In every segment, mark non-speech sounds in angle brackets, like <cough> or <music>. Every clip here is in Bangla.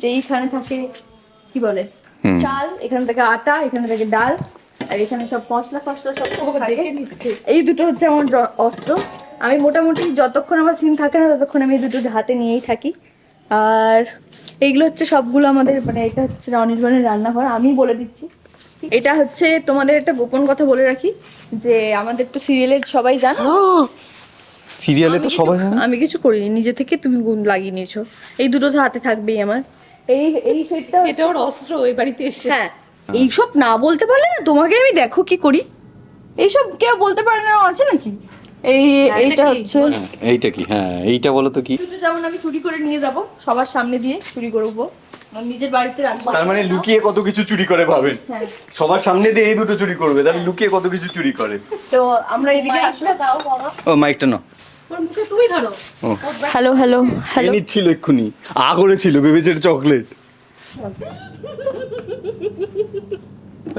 যে এইখানে থাকে কি বলে? চাল এখানে থাকে আটা এখানে থাকে ডাল আর এখানে সব মশলা ফসলা সব থাকে। এই দুটো হচ্ছে আমার অস্ত্র। আমি মোটামুটি যতক্ষণ আমার সিন থাকে না ততক্ষণ আমি এই দুটো হাতে নিয়েই থাকি। আর এইগুলো হচ্ছে সবগুলো আমাদের মানে এটা হচ্ছে অনির্বাণের রান্নাঘর। আমি বলে দিচ্ছি। এটা হচ্ছে তোমাদের একটা গোপন কথা বলে রাখি যে আমাদের তো সিরিয়ালের সবাই জান। সিরিয়ালে তো সবাই আমি কিছু করিনি নিজে থেকে তুমি গুণ লাগিয়ে নিয়েছো। এই দুটো তো হাতে থাকবেই আমার। এই এই সেটটা এটা ওর অস্ত্র এই বাড়িতে এসে। হ্যাঁ এইসব না বলতে পারলে না তোমাকে আমি দেখো কি করি। এইসব কেউ বলতে পারে না আছে নাকি? এই এইটা হচ্ছে হ্যাঁ, এইটা কি? হ্যাঁ এইটা বলো তো কি? যেমন আমি চুরি করে নিয়ে যাব সবার সামনে দিয়ে চুরি করব। নিজের বাড়িতে রাখব। তার মানে লুকিয়ে কত কিছু চুরি করে ভাবেন হ্যাঁ। সবার সামনে দিয়ে এই দুটো চুরি করবে তাহলে লুকিয়ে কত কিছু চুরি করে। তো আমরা এদিকে আসলে দাও বাবা। ও মাইকটা না হ্যালো হ্যালো হ্যালো। নিচ্ছিল এক্ষুনি। আ করেছিল ভেবেছে চকলেট।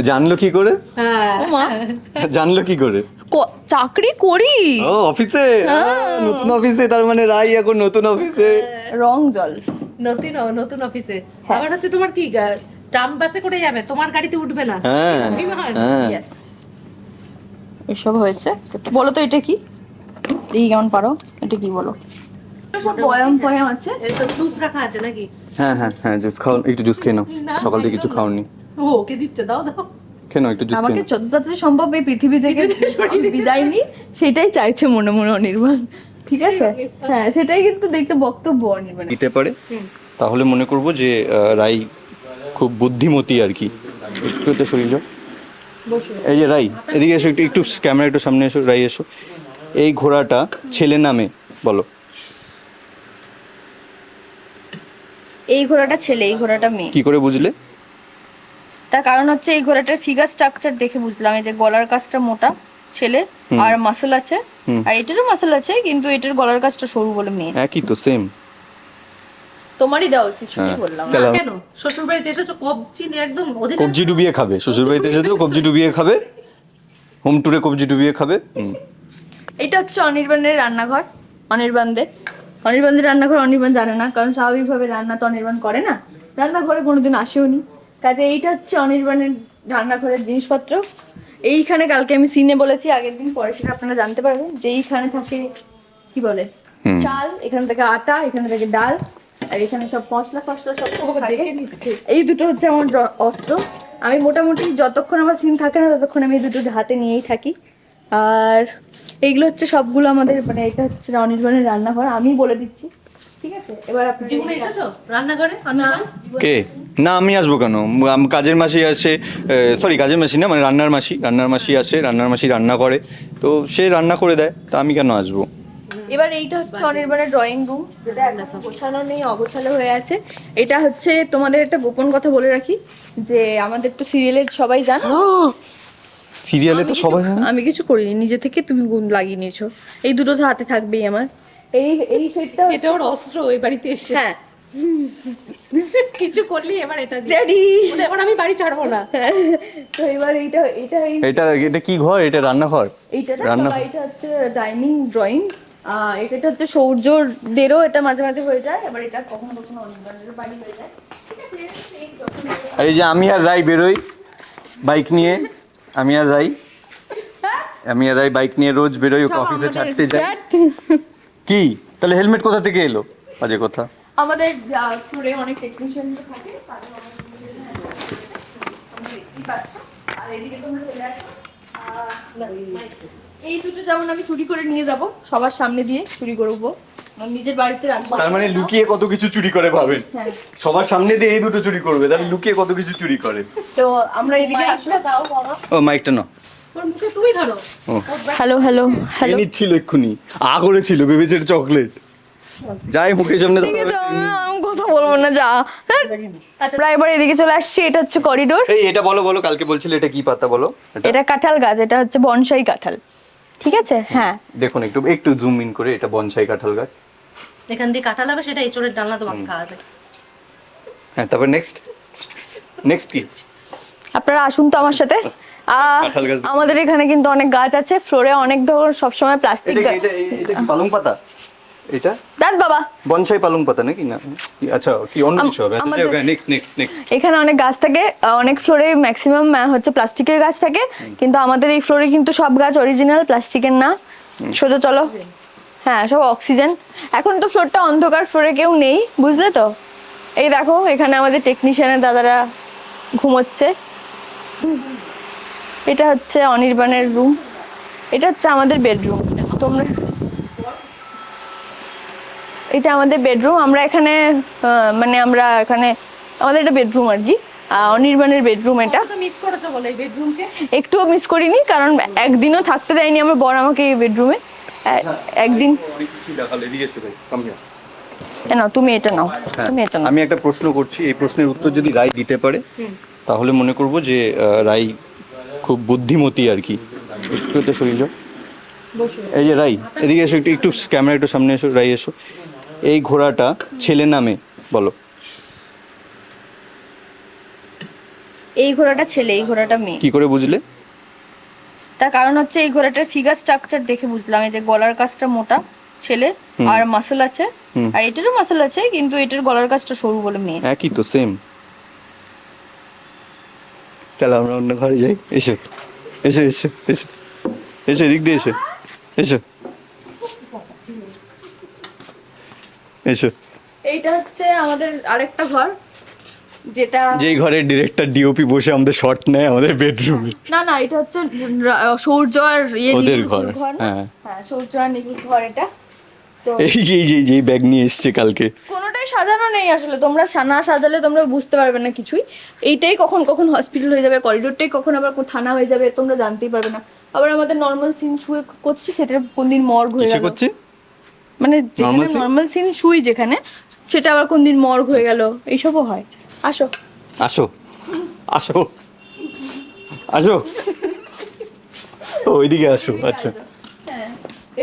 জানলো কি করে? হ্যাঁ। জানলো কি করে? চাকরি করি। ও অফিসে? নতুন অফিসে তার মানে রাই এখন নতুন অফিসে। রং জল। নতুন নতুন অফিসে। আবার হচ্ছে তোমার কি ট্রাম বাসে করে যাবে? তোমার গাড়িতে উঠবে না। হ্যাঁ। হ্যাঁ। এসব হয়েছে। বলো তো এটা কি? এই কেমন পারো এটা কি বলো? বয়াম ফয়াম আছে? এর জুস রাখা আছে নাকি? হ্যাঁ হ্যাঁ হ্যাঁ জুস খাও একটু জুস খেয়ে নাও। সকাল থেকে কিছু খাওনি। ও ওকে দিচ্ছে দাও দাও। খেয়ে একটু জুস আমাকে যত তাড়াতাড়ি সম্ভব এই পৃথিবী থেকে বিদায় নিই সেটাই চাইছে মনে মনে অনির্বাণ। ঠিক আছে? হ্যাঁ সেটাই কিন্তু দেখতে বক্তব্য অনির্বাণ দিতে পারে। তাহলে মনে করব যে আহ, রাই খুব বুদ্ধিমতী আর কি। একটু তো শরীর এই যে রাই এদিকে এসো একটু একটু ক্যামেরা একটু সামনে এসো রাই এসো। এই ঘোড়াটা ছেলে নামে বলো। এই ঘোড়াটা ছেলে এই ঘোড়াটা মেয়ে। কি করে বুঝলে? তার কারণ হচ্ছে এই ঘোড়াটার ফিগার স্ট্রাকচার দেখে বুঝলাম এই যে গলার কাছটা মোটা ছেলে আর মাসল আছে। আর এটারও মাসল আছে কিন্তু এটার গলার কাছটা সরু বলে মেয়ে। একই তো সেম তোমারই দেওয়া উচিত সেটাই হ্যাঁ। বললাম। কেন? শ্বশুর বাড়িতে এসেছ কবজি নিয়ে একদম অধিকার কবজি ডুবিয়ে খাবে শ্বশুর বাড়িতে এসে তো কবজি ডুবিয়ে খাবে? হোম ট্যুরে কবজি ডুবিয়ে খাবে? হুম। এটা হচ্ছে অনির্বাণের রান্নাঘর অনির্বাণদের। অনির্বাণদের রান্নাঘর অনির্বাণ জানে না কারণ স্বাভাবিকভাবে রান্না তো অনির্বাণ করে না। রান্নাঘরে কোনোদিন আসেও নি। কাজে এইটা হচ্ছে অনির্বাণের রান্নাঘরের জিনিসপত্র। এইখানে কালকে আমি সিনে বলেছি আগের দিন পরে সেটা আপনারা জানতে পারবেন। যে এইখানে থাকে কি বলে? চাল এখানে থাকে আটা এখানে থাকে ডাল আর এখানে সব মশলা ফসলা সব এই দুটো হচ্ছে আমার অস্ত্র। আমি মোটামুটি যতক্ষণ আমার সিন থাকে না ততক্ষণ আমি এই দুটো হাতে নিয়েই থাকি। আর এইগুলো হচ্ছে সবগুলো আমাদের মানে এটা হচ্ছে অনির্বাণের রান্নাঘর আমি বলে দিচ্ছি ঠিক আছে? এবার আপনি জীবনে এসেছ রান্নাঘরে? কে? না আমি আসব কেন? কাজের মাসি আসে সরি কাজের মাসি না মানে রান্নার মাসি রান্নার মাসি আসে রান্নার মাসি রান্না করে তো সে রান্না করে দেয় তা আমি কেন আসব? এবার এইটা হচ্ছে অনির্বাণের ড্রয়িং রুম যেটা গোছানো নেই অগোছালো হয়ে আছে। এটা হচ্ছে তোমাদের একটা গোপন কথা বলে রাখি যে আমাদের তো সিরিয়ালের সবাই জান। সিরিয়ালে তো সবাই। আমি কিছু করিনি নিজে থেকে তুমি গুণ লাগিয়ে নিয়েছো। এই দুটো তো হাতে থাকবেই আমার। এই এই সেটটা এটা ওর অস্ত্র এই বাড়িতে এসে। হ্যাঁ। কিছু করলি এবার এটা। ড্যাডি এবার আমি বাড়ি ছাড়বো না। তো এবার এইটা এটা এই এটা এটা কি ঘর? এটা রান্নাঘর? এইটা রান্না- এটা হচ্ছে ডাইনিং ড্রয়িং। এটা হচ্ছে সৌর্যদেরও এটা মাঝে মাঝে হয়ে যায় এবার এটা কখনো কখনো বাড়ি হয়ে যায়। এই যে আমি আর রাই বেরোই বাইক নিয়ে। আমি আর রাই। আমি আর রাই বাইক নিয়ে রোজ বেরোই ওকে অফিসে ছাড়তে যাই। কি? তাহলে হেলমেট কোথা থেকে এলো? বাজে কথা। আমাদের ফ্লোরে অনেক টেকনিশিয়ান তো থাকে এই দুটো যেমন আমি চুরি করে নিয়ে যাব সবার সামনে দিয়ে চুরি করব নিজের বাড়িতে রাখব। তার মানে লুকিয়ে কত কিছু চুরি করে ভাবেন? হ্যাঁ। সবার সামনে দিয়ে এই দুটো চুরি করবে তাহলে লুকিয়ে কত কিছু চুরি করে? তো আমরা এদিকে আসলে দাও বাবা ও মাইকটা না ওর মুখে তুমি ধরো। ও। Hello hello hello. নিচ্ছিল এক্ষুনি। আ করেছিল ভেবেছে চকলেট। যাই মুখের সামনে ঠিক আছে আমি কথা বলব না যা। আচ্ছা। আমরা এবার এদিকে চলে আসছি এটা হচ্ছে করিডোর। এই এটা বলো বলো কালকে বলছিলে এটা কি পাতা বলো? এটা? এটা কাঁঠাল গাছ এটা হচ্ছে বনসাই কাঁঠাল। ঠিক আছে? হ্যাঁ। দেখুন একটু একটু জুম ইন করে এটা বনসাই কাঁঠাল গাছ। এখান দিয়ে কাঁঠাল হবে সেটা এঁচড়ের ডালনা তোমাকে খাওয়াবে। হ্যাঁ তারপর নেক্সট নেক্সট কি? আপনারা আসুন তো আমার সাথে। আহ, আমাদের এখানে কিন্তু অনেক গাছ আছে ফ্লোরে অনেক ধরনের সবসময় প্লাস্টিক পালং পাতা? এটা? দেখ বাবা। বনসাই পালং পাতা নাকি? না আচ্ছা কি অন্য কিছু হবে? আচ্ছা আমাদের- নেক্সট নেক্সট নেক্সট এখানে অনেক গাছ থাকে অনেক ফ্লোরে ম্যাক্সিমাম হচ্ছে প্লাস্টিকের গাছ থাকে কিন্তু আমাদের এই ফ্লোরে কিন্তু সব গাছ অরিজিনাল প্লাস্টিকের না। সোজা চলো। হ্যাঁ সব অক্সিজেন এখন তো ফ্লোরটা অন্ধকার ফ্লোরে কেউ নেই বুঝলে তো? এই দেখো এখানে আমাদের টেকনিশিয়ানের দাদারা ঘুমোচ্ছে। এটা হচ্ছে অনির্বাণের রুম এটা হচ্ছে আমাদের বেডরুম তোমরা এটা আমাদের বেডরুম আমরা এখানে মানে আমরা এখানে আমাদের এটা বেডরুম আর কি। অনির্বাণের বেডরুম এটা। মিস করেছ বলে এই বেডরুমকে একটুও মিস করিনি কারণ একদিনও থাকতে দেয়নি আমার বর আমাকে এই বেডরুমে একদিন অনেক কিছু দেখালে এদিকে এসো ভাই কাম হিয়ার তুমি এটা নাও হ্যাঁ, তুমি এটা নাও। আমি একটা প্রশ্ন করছি এই প্রশ্নের উত্তর যদি রাই দিতে পারে তাহলে মনে করব যে রাই খুব বুদ্ধিমতী আর কি। একটু তো শরীর এই যে রাই এদিকে এসো একটু একটু ক্যামেরা একটু সামনে এসো রাই এসো। এই ঘোড়াটা ছেলে নামে বলো। এই ঘোড়াটা ছেলে এই ঘোড়াটা মেয়ে। কি করে বুঝলে? তার কারণ হচ্ছে এই ঘোড়াটার ফিগার স্ট্রাকচার দেখে বুঝলাম এই যে গলার কাছটা মোটা ছেলে আর মাসল আছে। আর এটারও মাসল আছে কিন্তু এটার গলার কাছটা সরু বলে মেয়ে। একই তো সেম তাহলে আমরা অন্য ঘরে যাই। এসো এসো এসো এসো এসো এদিক দিয়ে এসো এসো। এসো। এইটা হচ্ছে আমাদের আরেকটা ঘর যেটা যেই ঘরের ডিরেক্টর ডিওপি বসে আমাদের শর্ট নেয় আমাদের বেডরুমে না না এটা হচ্ছে সৌর্য আর ইয়ে ওদের ঘর, হ্যাঁ। হ্যাঁ সৌর্য আর নিকুর ঘর এটা। এই যে যে যে ব্যাগ নিয়ে এসছে কালকে। কোনোটাই সাজানো নেই আসলে তোমরা সা- না সাজালে তোমরা বুঝতে পারবে না কিছুই। এইটাই কখন কখন হসপিটাল হয়ে যাবে করিডোরটাই কখন আবার থানা হয়ে যাবে তোমরা জানতেই পারবে না। আবার আমাদের নর্মাল সিন শুয়ে করছি সেটা কোন দিন মর্গ হয়ে গেল। করছে? মানে যেখানে নর্মাল সিন শুই যেখানে সেটা আবার কোন দিন মর্গ হয়ে গেল এইসবও হয়। আসো। আসো। আসো। আসো। ওইদিকে আসো আচ্ছা। হ্যাঁ।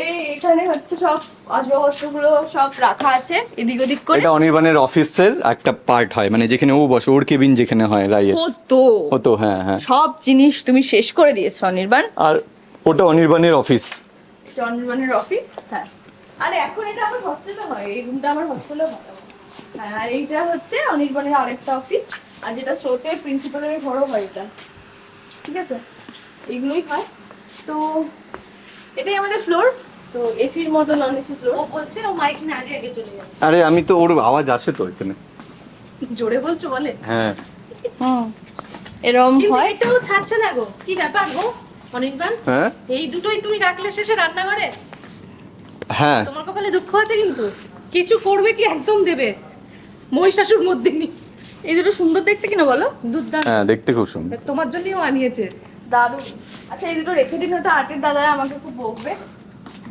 এই এখানে হচ্ছে সব আসবাবপত্রগুলো সব রাখা আছে এদিক ওদিক করে। এটা অনির্বাণের অফিসের একটা পার্ট হয় মানে যেখানে ও বসে ওর কেবিন যেখানে হয় রাইয়ের হতো হতো হ্যাঁ হ্যাঁ। সব জিনিস তুমি শেষ করে দিয়েছ অনির্বাণ। আর ওটা অনির্বাণের অফিস এটা অনির্বাণের অফিস হ্যাঁ। আর এখন এটা আমার হস্টেলে হয় এই রুমটা আমার হস্টেলে হয়। হ্যাঁ আর এইটা হচ্ছে অনির্বাণের আরেকটা অফিস আর যেটা স্রোতে প্রিন্সিপালের ঘরও হয় এটা। ঠিক আছে? এইগুলোই হয়। তো এটাই আমাদের ফ্লোর তো এসির মতো নন এসি ফ্লোর ও বলছে ও মাইক না আগে আগে চলে যাবে আরে আমি তো ওর আওয়াজ আসে তো এখানে। জোরে বলছো বলে? হ্যাঁ। হুম। এরকম হয়। এটাও ছাড়ছে না গো। কি ব্যাপার গো অনির্বাণ? হ্যাঁ? এই দুটোই তুমি রাখলে শেষে রান্নাঘরে? হ্যাঁ। তোমার কপালে দুঃখ আছে কিন্তু? কিছু করবে কি একদম দেবে? মহিষাসুর মধ্যে নি এই দুটো সুন্দর দেখতে কিনা বলো? দুর্দান্ত হ্যাঁ দেখতে খুব সুন্দর। তোমার জন্যই ও আনিয়েছে। দারুণ। আচ্ছা এই দুটো রেখে দিন হয়তো আর্টের দাদারা আমাকে খুব বকবে।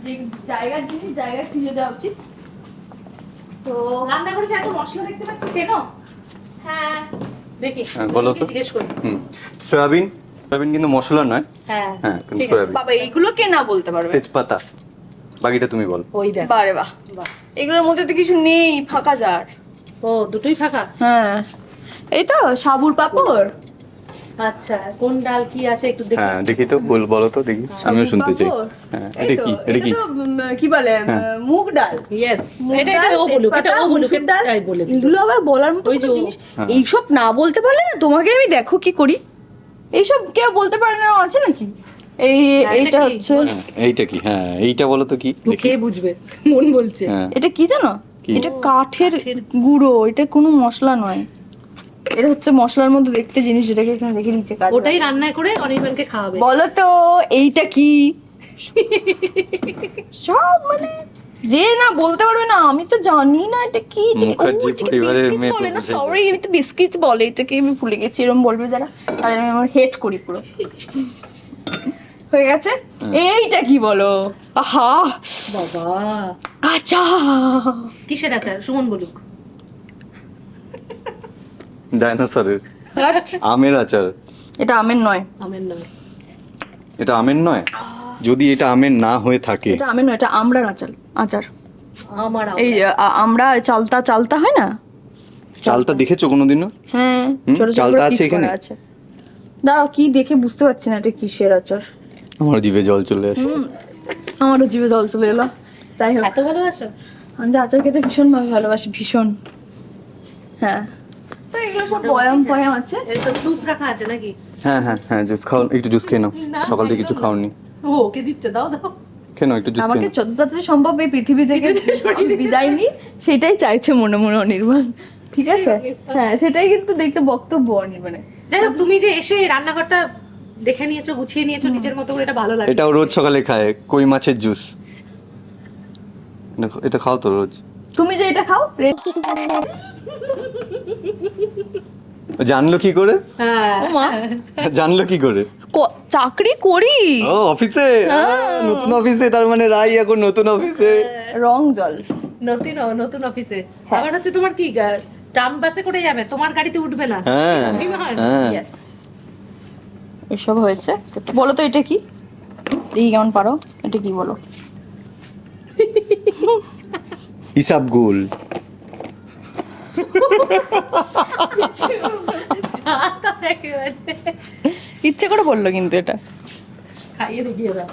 যে জায়গার জিনিস জায়গায় খুঁজে দেওয়া উচিত। তো রান্না যে এত মশলা দেখতে পাচ্ছি চেনো? হ্যাঁ। দেখি হ্যাঁ, বলো তো। জিজ্ঞেস করি। হুম। সয়াবিন? সয়াবিন কিন্তু মশলা নয়। হ্যাঁ হ্যাঁ কিন্তু ঠিক আছে। সয়াবিন। বাবা এইগুলো কে না বলতে পারবে? তেজপাতা। বাকিটা তুমি বল। ওই দেখ। বারে বাহ। বাহ। এগুলোর মধ্যে তো কিছু নেই ফাঁকা জার। ও দুটোই ফাঁকা? হ্যাঁ। এই তো সাবুর পাপড়। আচ্ছা কোন ডাল কি আছে একটু দেখি। হ্যাঁ দেখি তো বল বলো তো দেখি। আমিও শুনতে চাই। হ্যাঁ এই এটা তো, কি? এটা কি? কি বলে হ্যাঁ। মুগ ডাল। মুগ এটা ডাল, এটা ও বলুক এটা ও বলুক। ডাল, এটাই বলে দিল। এগুলো আবার বলার মতো ওই যে জিনিস। হ্যাঁ। এইসব না বলতে পারলে না তোমাকে আমি দেখো কি করি। এইসব কেউ বলতে পারে না আছে নাকি? এই হ্যাঁ, এইটা হচ্ছে হ্যাঁ, এইটা কি? হ্যাঁ এইটা বলো তো কি? খেয়ে বুঝবে মন বলছে। হ্যাঁ। এটা কি জানো? এটা কাঠের গুঁড়ো এটা কোনো মশলা নয়। এটা হচ্ছে মশলার মতো দেখতে জিনিস যেটাকে এখানে রেখে দিচ্ছে কাঠ ওটাই রান্না করে অনির্বাণকে খাওয়াবে। বলো তো এইটা কি? <laughs> সব মানে যে না বলতে পারবে না আমি তো জানি না এটা কি এটাকে- এটাকে বলে না? সরি আমি তো বিস্কিট বলে এটাকে আমি ভুলে গেছি এরকম বলবে যারা তাদের আমি আমার হেট করি পুরো। হয়ে গেছে? এইটা কি বলো? আহা! বাবা। আচ্ছা। কিসের আচার? সুমন বলুক। ডাইনোসরের। আমের আচার। এটা আমের নয়। আমের নাম এটা আমের নয়? যদি এটা আমের না হয়ে থাকে। এটা আমের নয় এটা আমড়ার আচার আচার। আমার এই আমরা চালতা চালতা হয় না? চালতা দেখেছ কোনোদিনও? হ্যাঁ চালতা আছে এখানে? আছে। দাঁড়াও কি দেখে বুঝতে পারছি না এটা কিসের আচার। আমার জিভে জল চলে আসছে আমারও জিভে জল চলে এলো। যাই হোক। এত ভালোবাসো? আমি তো আচার খেতে ভীষণ ভাবে ভালোবাসি ভীষণ। হ্যাঁ। তো এগুলো সব বয়াম ফয়াম আছে? এর তো জুস রাখা আছে নাকি? হ্যাঁ হ্যাঁ হ্যাঁ জুস খাও একটু জুস খেয়ে নাও। সকাল থেকে কিছু খাওনি। ও ওকে দিচ্ছে দাও দাও। নাও একটু জুস আমাকে যত তাড়াতাড়ি সম্ভব এই পৃথিবী থেকে বিদায় নিই। সেটাই চাইছে মনে মনে অনির্বাণ। ঠিক আছে? হ্যাঁ সেটাই কিন্তু দেখতে বক্তব্য অনির্বাণে যাই হোক তুমি যে এসে রান্নাঘরটা দেখে নিয়েছো গুছিয়ে নিয়েছো নিজের মতো করে এটা ভালো লাগে। এটাও রোজ সকালে খায় কই মাছের জুস। এটা- এটা খাও তো রোজ। তুমি যে এটা খাও জানলো কি করে? হ্যাঁ। ও মা। জানলো কি করে? চাকরি করি। ও অফিসে? নতুন অফিসে তার মানে রাই এখন নতুন অফিসে। রং জল। নতুন নতুন অফিসে। হ্যাঁ। আবার হচ্ছে তোমার কি ট্রাম বাসে করে যাবে তোমার গাড়িতে উঠবে না। হ্যাঁ। বিমান? এসব হয়েছে। বলো তো এটা কি? দেখি কেমন পারো। এটা কি বলো? হিসাব গোল। ইচ্ছে করে বলল কিন্তু এটা। খাইয়ে দেখিয়ে দাও।